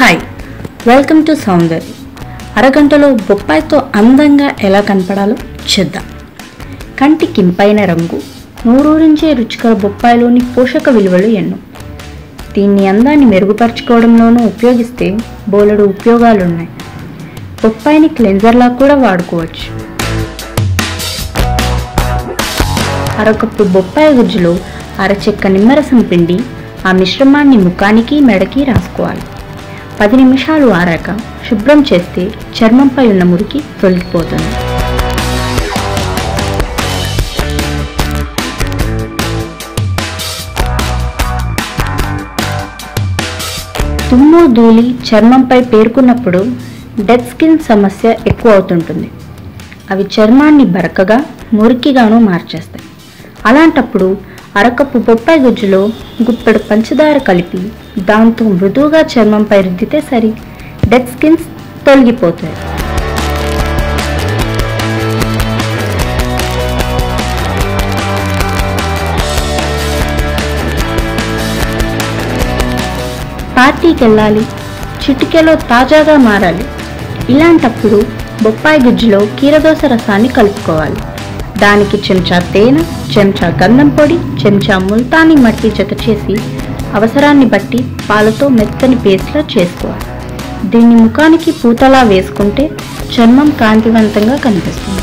Hi welcome to సౌందర్య అరగంటలో బొప్పాయితో అందంగా ఎలా కనపడాలో చూద్దాం. కంటి కింపైన రంగు నూరూరించే రుచికర బొప్పాయిలోని పోషక విలువలు ఎన్నో. దీన్ని అందాన్ని మెరుగుపరచుకోవడంలోనూ ఉపయోగిస్తే బోలెడు ఉపయోగాలున్నాయి. బొప్పాయిని క్లెన్జర్లా కూడా వాడుకోవచ్చు. అరకప్పు బొప్పాయి గుజ్జులో అరచెక్క నిమ్మరసం పిండి ఆ మిశ్రమాన్ని ముఖానికి మెడకి రాసుకోవాలి. పది నిమిషాలు ఆరాక శుభ్రం చేస్తే చర్మంపై ఉన్న మురికి తొలగిపోతుంది. తుమ్ము ధూళి చర్మంపై పేరుకున్నప్పుడు డెత్ స్కిన్ సమస్య ఎక్కువ అవుతుంటుంది. అవి చర్మాన్ని బరకగా మురికిగాను మార్చేస్తాయి. అలాంటప్పుడు అరకప్పు బొప్పాయి గుజ్జులో గుప్పెడు పంచదార కలిపి దాంతో మృదువుగా చర్మంపై రుద్దితే సరి. డెడ్ స్కిన్స్ తొలగిపోతాయి. పార్టీకి వెళ్ళాలి చిటికెలో తాజాగా మారాలి. ఇలాంటప్పుడు బొప్పాయి గుజ్జులో కీరదోస రసాన్ని కలుపుకోవాలి. దానికి చెంచా తేనె చెంచా గంధం పొడి చెంచా ముల్తాని మట్టి జత చేసి అవసరాన్ని బట్టి పాలతో మెత్తని పేస్ట్లా చేసుకోవాలి. దీన్ని ముఖానికి పూతలా వేసుకుంటే చర్మం కాంతివంతంగా కనిపిస్తుంది.